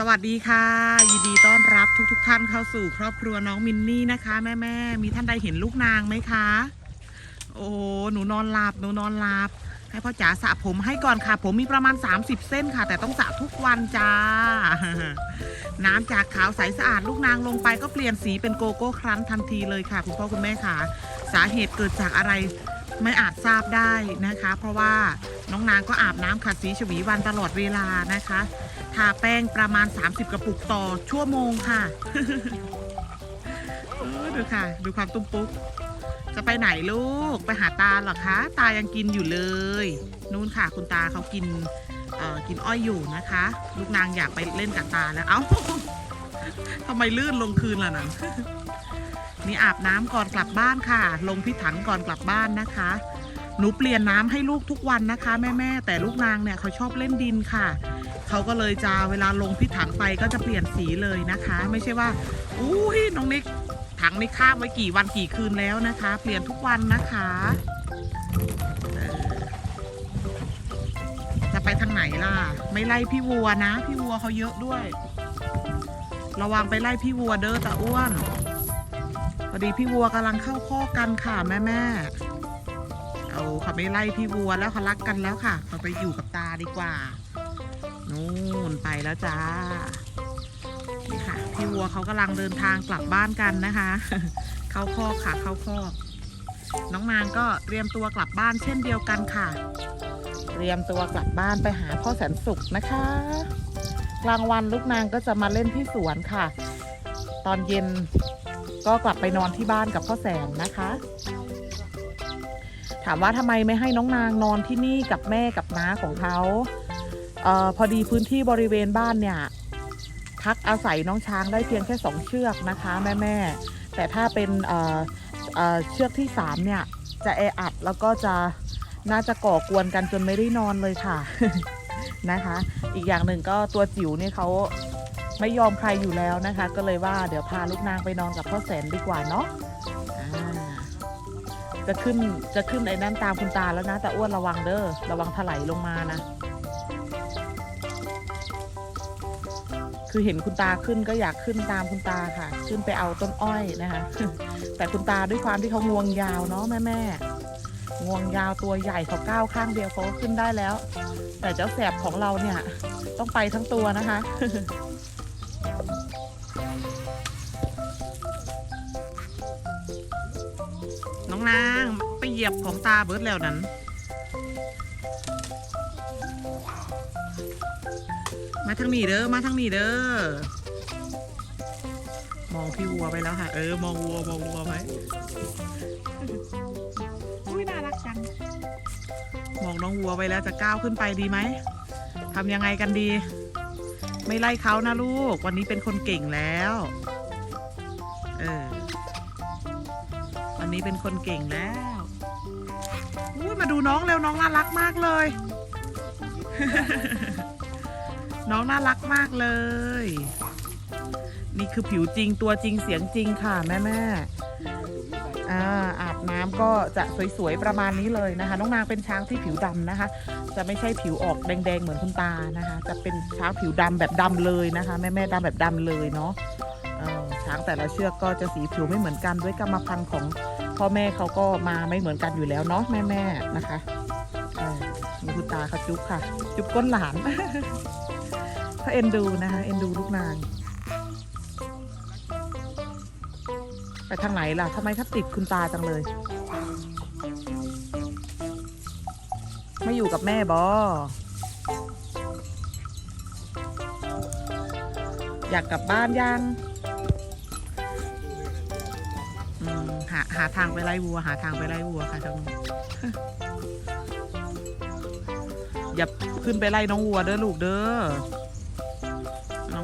สวัสดีค่ะ ยินดีต้อนรับทุกๆทท่านเข้าสู่ครอบครัวน้องมินนี่นะคะ แม่แม่มีท่านใดเห็นลูกนางไหมคะ โอ้หนูนอนหลับหนูนอนหลับ ให้พ่อจ๋าสระผมให้ก่อนค่ะ ผมมีประมาณ 30 เส้นค่ะ แต่ต้องสระทุกวันจ้า น้ำจากขาวใสสะอาดลูกนางลงไปก็เปลี่ยนสีเป็นโกโก้ครั้นทันทีเลยค่ะคุณพ่อคุณแม่ค่ะ สาเหตุเกิดจากอะไรไม่อาจทราบได้นะคะ เพราะว่าน้องนางก็อาบน้ำขัดสีฉวีวันตลอดเวลานะคะ ทาแป้งประมาณ 30 กระปุกต่อชั่วโมงค่ะเออดูค่ะ ดูความตุ้มปุ๊ก จะไปไหนลูก ไปหาตาเหรอคะ ตายังกินอยู่เลย นู่นค่ะ คุณตาเขากินกินอ้อยอยู่นะคะ ลูกนางอยากไปเล่นกับตาแล้ว เอ้าทำไมลื่นลงคืนล่ะนั่นนี่อาบน้ำก่อนกลับบ้านค่ะ ลงพิถังก่อนกลับบ้านนะคะ หนูเปลี่ยนน้ำให้ลูกทุกวันนะคะ แม่แม่แต่ลูกนางเนี่ยเขาชอบเล่นดินค่ะ เขาก็เลยจะเวลาลงพิถังไปก็จะเปลี่ยนสีเลยนะคะ ไม่ใช่ว่าอุ้ยน้องนิกถังนี่ข้ามไว้กี่วันกี่คืนแล้วนะคะ เปลี่ยนทุกวันนะคะ จะไปทางไหนล่ะ ไม่ไล่พี่วัวนะ พี่วัวเขาเยอะด้วย ระวังไปไล่พี่วัวเด้อตาอ้วนพอดีพี่วัวกำลังเข้าข้อกันค่ะแม่แม่เอาเขาไม่ไล่พี่วัวแล้วเขารักกันแล้วค่ะเขาไปอยู่กับตาดีกว่า นู่นไปแล้วจ้า นี่ค่ะ พี่วัวเขากำลังเดินทางกลับบ้านกันนะคะ เข้าคอกค่ะ เข้าคอก น้องนางก็เตรียมตัวกลับบ้านเช่นเดียวกันค่ะ เตรียมตัวกลับบ้านไปหาพ่อแสนสุขนะคะ กลางวันลูกนางก็จะมาเล่นที่สวนค่ะ ตอนเย็นก็กลับไปนอนที่บ้านกับพ่อแสนนะคะ ถามว่าทำไมไม่ให้น้องนางนอนที่นี่กับแม่กับน้าของเขา เออพอดีพื้นที่บริเวณบ้านเนี่ยพักอาศัยน้องช้างได้เพียงแค่สองเชือกนะคะแม่แม่แต่ถ้าเป็นเอ่อเอ่อเชือกที่สามเนี่ยจะแออัดแล้วก็จะน่าจะก่อกวนกันจนไม่ได้นอนเลยค่ะ นะคะ อีกอย่างหนึ่งก็ตัวจิ๋วเนี่ยเขาไม่ยอมใครอยู่แล้วนะคะ ก็เลยว่าเดี๋ยวพาลูกนางไปนอนกับพ่อแสนดีกว่าเนาะจะขึ้นจะขึ้นไอ้นั่นตามคุณตาแล้วนะ แต่อ้วนระวังเด้อระวังถลายลงมานะ คือเห็นคุณตาขึ้นก็อยากขึ้นตามคุณตาค่ะ ขึ้นไปเอาต้นอ้อยนะคะ แต่คุณตาด้วยความที่เขางวงยาวเนาะแม่แม่งวงยาวตัวใหญ่เขาก้าวข้างเดียวเขาก็ขึ้นได้แล้ว แต่เจ้าแสบของเราเนี่ยต้องไปทั้งตัวนะคะน้องนางไปเหยียบของตาเบิร์ดแล้วนั้น มาทางนี้เด้อ มาทางนี้เด้อ มองพี่วัวไปแล้วค่ะ เออ มองวัว มองวัวไว้อุ้ยน่ารักจัง มองน้องวัวไปแล้วจะก้าวขึ้นไปดีไหมทำยังไงกันดี ไม่ไล่เขานะลูก วันนี้เป็นคนเก่งแล้ว เออ วันนี้เป็นคนเก่งแล้วอุ้ยมาดูน้องเร็วน้องน่ารักมากเลย น้องน่ารักมากเลย นี่คือผิวจริงตัวจริงเสียงจริงค่ะแม่แม่อ่าอาบน้ำก็จะสวยๆประมาณนี้เลยนะคะ น้องนางเป็นช้างที่ผิวดำนะคะ จะไม่ใช่ผิวออกแดงๆเหมือนคุณตานะคะ จะเป็นช้างผิวดำแบบดำเลยนะคะ แม่แม่ดำแบบดำเลยเนาะช้างแต่ละเชือกก็จะสีผิวไม่เหมือนกันด้วยกรรมพันธุ์ของพ่อแม่เขาก็มาไม่เหมือนกันอยู่แล้วเนาะแม่แม่นะคะมีคุณตาเขาจุ๊บค่ะ จุ๊บก้นหลาน เขาเอ็นดูนะคะเอ็นดูลูกนาง ไปทางไหนล่ะทำไมถ้าติดคุณตาจังเลย ไม่อยู่กับแม่บออยากกลับบ้านยังหาหาทางไปไล่วัว หาทางไปไล่วัวค่ะทางนู้นอย่าขึ้นไปไล่น้องวัวเด้อลูกเด้อ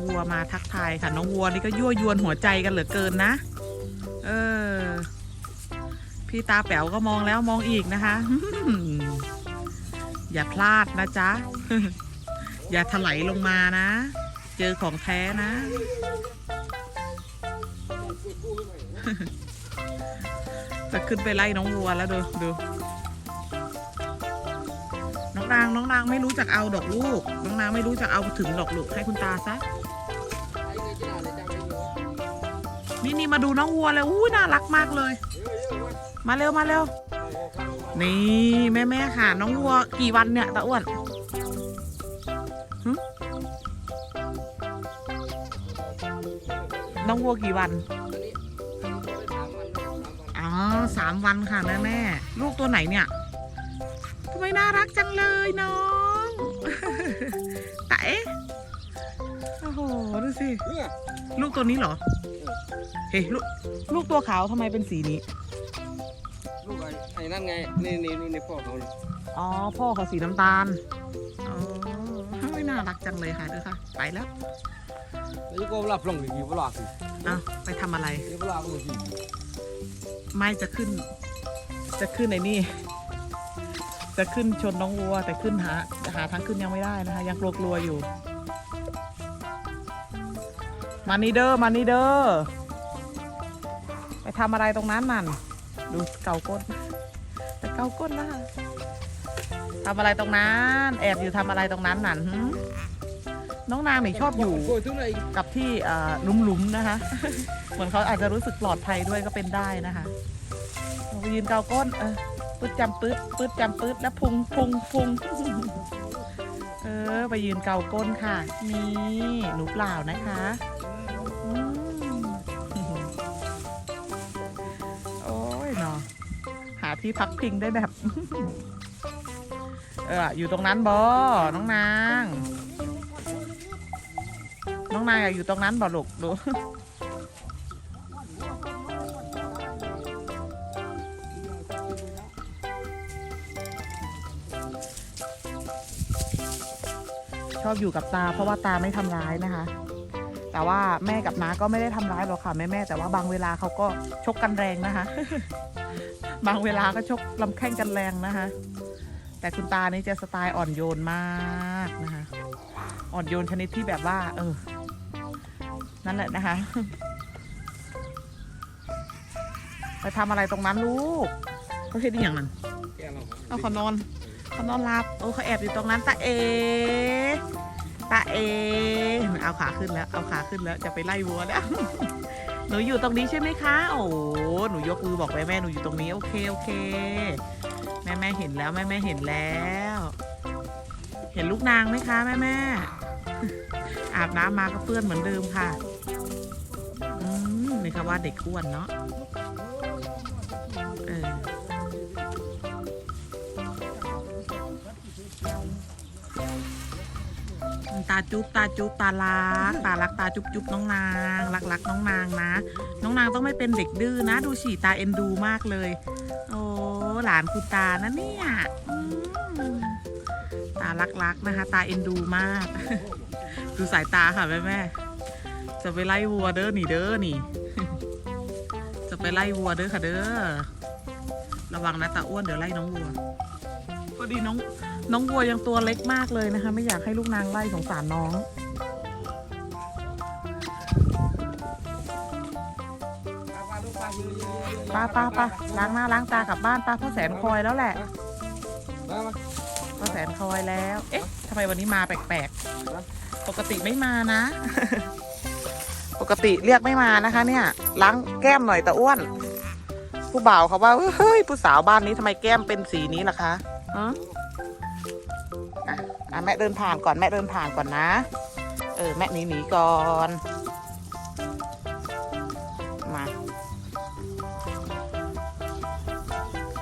องวัวมาทักทายค่ะ น้องวัวนี่ก็ยั่วยวนหัวใจกันเหลือเกินนะ เออ พี่ตาแป๋วก็มองแล้วมองอีกนะคะ อย่าพลาดนะจ๊ะ อย่าถลายลงมานะ เจอของแท้นะ จะขึ้นไปไล่น้องวัวแล้วดูดูน้องนางน้องนางไม่รู้จักเอาดอกลูก น้องนางไม่รู้จักเอาถึงดอกลูกให้คุณตาซะ นี่มาดูน้องวัวเลยอู้น่ารักมากเลย มาเร็วมาเร็ว นี่แม่แม่ค่ะ น้องวัวกี่วันเนี่ยตาอ้วนน้องวัวกี่วันอ๋อสามวันค่ะแม่แม่ลูกตัวไหนเนี่ยทำไมน่ารักจังเลยน้องแต่เอ๊ะโอ้โหดูสิ ลูกตัวนี้เหรอ เฮ้ยลูกลูกตัวขาวทำไมเป็นสีนี้ ลูกไอ้ไอ้นั่นไง นี่นี่นี่นี่พ่อเขานี่อ๋อ พ่อเขาสีน้ำตาล อ๋อไม่น่ารักจังเลยค่ะดูค่ะ ไปแล้ว แล้วก็รับลงอีกเวลาสิอะ ไปทำอะไร นี่เวลาลงสิไม่จะขึ้น จะขึ้นไอ้นี่ จะขึ้นชนน้องวัว แต่ขึ้นหาหาทางขึ้นยังไม่ได้นะคะ ยังกลัวๆอยู่ มานี่เด้อมานี่เด้อไปทำอะไรตรงนั้นนั่นดูเกาก้นไปเกาก้นล่ะทำอะไรตรงนั้น แอบอยู่ทำอะไรตรงนั้นนั่นน้องนางนี่ชอบอยู่กับที่เอ่อหลุมๆนะคะ เหมือนเขาอาจจะรู้สึกปลอดภัยด้วยก็เป็นได้นะคะไปยืนเกาก้นเออปืดจำปืดปืดจำปืดแล้วพุงพุงพุงเออ ไปยืนเกาก้นค่ะ นี่หนูเปล่านะคะ ที่พักพิงได้แบบ เอออยู่ตรงนั้นบอน้องนาง น้องนายอยู่ตรงนั้นบ่ลูกดูชอบอยู่กับตา เพราะว่าตาไม่ทำร้ายนะคะ แต่ว่าแม่กับน้าก็ไม่ได้ทำร้ายหรอกค่ะแม่แม่แต่ว่าบางเวลาเขาก็ชกกันแรงนะคะ บางเวลาก็ชกลำแข้งกันแรงนะคะ แต่คุณตานี่จะสไตล์อ่อนโยนมากนะคะ อ่อนโยนชนิดที่แบบว่า เออ นั่นแหละนะคะ ไปทำอะไรตรงนั้นลูกเขาเฮ็ดอหย่างนั้นแกเราเอาเขานอนเขานอนหลับโอ้เขาแอบอยู่ตรงนั้นตาเอตาเอ เอาขาขึ้นแล้ว เอาขาขึ้นแล้ว จะไปไล่วัวแล้ว หนูอยู่ตรงนี้ใช่ไหมคะ โอ้หนูยกมือบอกแม่แม่หนูอยู่ตรงนี้โอเคโอเค แม่แม่เห็นแล้วแม่แม่เห็นแล้ว เห็นลูกนางไหมคะแม่แม่อาบน้ำมาก็เปื้อนเหมือนเดิมค่ะ อืมนี่ค่ะว่าเด็กอ้วนเนาะ ตาจุ๊บตาจุ๊บตาลักตาลักตาจุ๊บจุ๊บน้องนางรักรักน้องนางนะ น้องนางต้องไม่เป็นเด็กดื้อนะ ดูฉี่ตาเอ็นดูมากเลย โอ้หลานคุณตานะเนี่ยตาลักลักนะคะ ตาเอ็นดูมาก ดูสายตาค่ะแม่แม่จะไปไล่วัวเด้อนี่เด้อนี่ จะไปไล่วัวเด้อค่ะเด้อระวังนะตาอ้วนเดี๋ยวไล่น้องวัวพอดีน้อง น้องวัวยังตัวเล็กมากเลยนะคะ ไม่อยากให้ลูกนางไล่สงสารน้อง ป้าป้าป้าล้างหน้าล้างตากลับบ้านป้าพ่อแสนคอยแล้วแหละมามาพ่อแสนคอยแล้ว เอ๊ะทำไมวันนี้มาแปลกๆ ปกติไม่มานะ ปกติเรียกไม่มานะคะ เนี่ย ล้างแก้มหน่อยตาอ้วน ผู้บ่าวเขาว่าเฮ้ยผู้สาวบ้านนี้ทำไมแก้มเป็นสีนี้ล่ะคะฮะ อะอะแม่เดินผ่านก่อนแม่เดินผ่านก่อนนะ เออแม่หนีหนีก่อน มา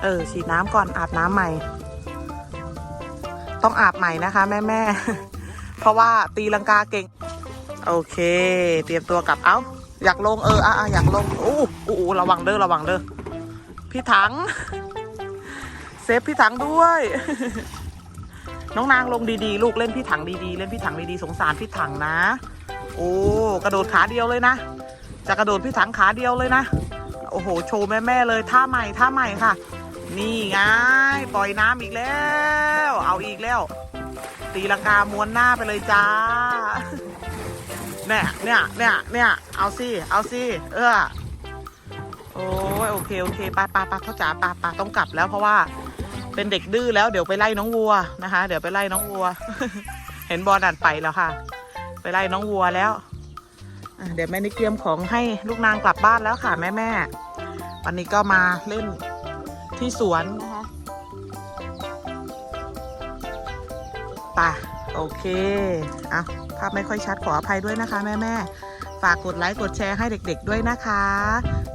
เออฉีดน้ำก่อนอาบน้ำใหม่ ต้องอาบใหม่นะคะ แม่แม่เพราะว่าตีลังกาเก่ง โอเค เตรียมตัวกลับเอ้า อยากลงเอออะอยากลงอู้อู้ระวังเด้อระวังเด้อพี่ถัง เซฟพี่ถังด้วย น้องนางลงดีๆ ลูกเล่นพี่ถังดีๆ เล่นพี่ถังดีๆ สงสารพี่ถังนะ โอ้กระโดดขาเดียวเลยนะ จะกระโดดพี่ถังขาเดียวเลยนะ โอ้โห โชว์แม่ๆเลยท่าใหม่ท่าใหม่ค่ะ นี่ไงปล่อยน้ำอีกแล้ว เอาอีกแล้ว ตีลังกาม้วนหน้าไปเลยจ้าเนี่ยเนี่ยเนี่ยเนี่ยเอาสิเอาสิเออโอ้ยโอเคโอเคไปไปไปเขาจ๋าไปไปต้องกลับแล้วเพราะว่า เป็นเด็กดื้อแล้วเดี๋ยวไปไล่น้องวัวนะคะ เดี๋ยวไปไล่น้องวัว เห็นบอลอ่านไปแล้วค่ะ ไปไล่น้องวัวแล้วเดี๋ยวแม่นิเตรียมของให้ลูกนางกลับบ้านแล้วค่ะแม่แม่วันนี้ก็มาเล่นที่สวนนะคะป่ะโอเคอะภาพไม่ค่อยชัดขออภัยด้วยนะคะ แม่แม่ฝากกดไลค์กดแชร์ให้เด็ก ๆ ด้วยนะคะ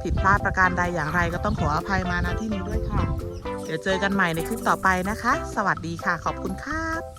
ผิดพลาดประการใดอย่างไรก็ต้องขออภัยมาณที่นี้ด้วยค่ะ ดี๋ยวเจอกันใหม่ในคลิปต่อไปนะคะ สวัสดีค่ะ ขอบคุณครับ